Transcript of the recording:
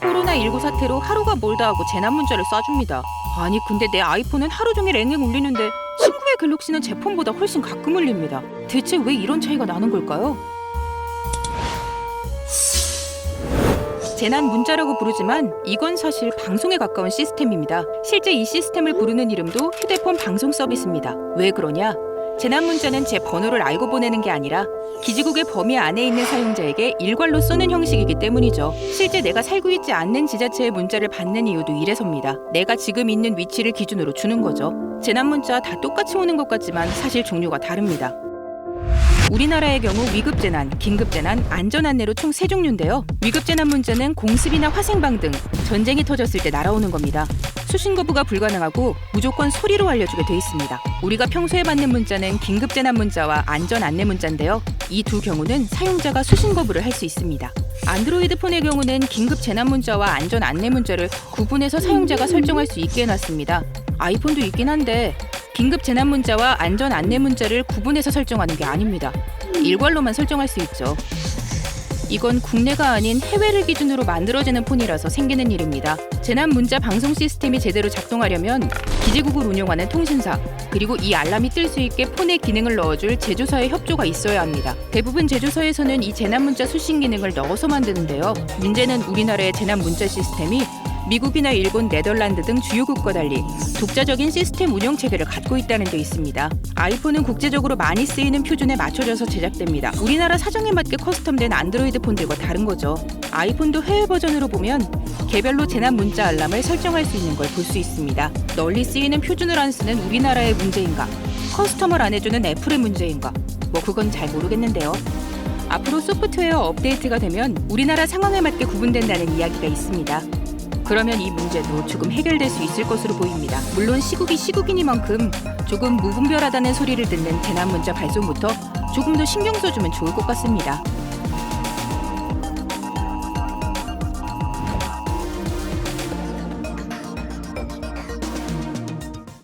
코로나19 사태로 하루가 멀다 하고 재난 문자를 쏴줍니다. 아니 근데 내 아이폰은 하루 종일 앵앵 울리는데 친구의 갤럭시는 제 폰보다 훨씬 가끔 울립니다. 대체 왜 이런 차이가 나는 걸까요? 재난 문자라고 부르지만 이건 사실 방송에 가까운 시스템입니다. 실제 이 시스템을 부르는 이름도 휴대폰 방송 서비스입니다. 왜 그러냐? 재난 문자는 제 번호를 알고 보내는 게 아니라 기지국의 범위 안에 있는 사용자에게 일괄로 쏘는 형식이기 때문이죠. 실제 내가 살고 있지 않는 지자체의 문자를 받는 이유도 이래서입니다. 내가 지금 있는 위치를 기준으로 주는 거죠. 재난 문자 다 똑같이 오는 것 같지만 사실 종류가 다릅니다. 우리나라의 경우 위급 재난, 긴급 재난, 안전 안내로 총 세 종류인데요. 위급 재난 문자는 공습이나 화생방 등 전쟁이 터졌을 때 날아오는 겁니다. 수신 거부가 불가능하고 무조건 소리로 알려주게 돼 있습니다. 우리가 평소에 받는 문자는 긴급 재난 문자와 안전 안내 문자인데요. 이 두 경우는 사용자가 수신 거부를 할 수 있습니다. 안드로이드 폰의 경우는 긴급 재난 문자와 안전 안내 문자를 구분해서 사용자가 설정할 수 있게 해놨습니다. 아이폰도 있긴 한데 긴급 재난 문자와 안전 안내 문자를 구분해서 설정하는 게 아닙니다. 일괄로만 설정할 수 있죠. 이건 국내가 아닌 해외를 기준으로 만들어지는 폰이라서 생기는 일입니다. 재난 문자 방송 시스템이 제대로 작동하려면 기지국을 운영하는 통신사 그리고 이 알람이 뜰 수 있게 폰에 기능을 넣어줄 제조사의 협조가 있어야 합니다. 대부분 제조사에서는 이 재난 문자 수신 기능을 넣어서 만드는데요. 문제는 우리나라의 재난 문자 시스템이 미국이나 일본, 네덜란드 등 주요국과 달리 독자적인 시스템 운영 체계를 갖고 있다는 데 있습니다. 아이폰은 국제적으로 많이 쓰이는 표준에 맞춰져서 제작됩니다. 우리나라 사정에 맞게 커스텀된 안드로이드 폰들과 다른 거죠. 아이폰도 해외 버전으로 보면 개별로 재난 문자 알람을 설정할 수 있는 걸 볼 수 있습니다. 널리 쓰이는 표준을 안 쓰는 우리나라의 문제인가? 커스텀을 안 해주는 애플의 문제인가? 뭐 그건 잘 모르겠는데요. 앞으로 소프트웨어 업데이트가 되면 우리나라 상황에 맞게 구분된다는 이야기가 있습니다. 그러면 이 문제도 조금 해결될 수 있을 것으로 보입니다. 물론 시국이 시국이니만큼 조금 무분별하다는 소리를 듣는 재난 문자 발송부터 조금 더 신경 써주면 좋을 것 같습니다.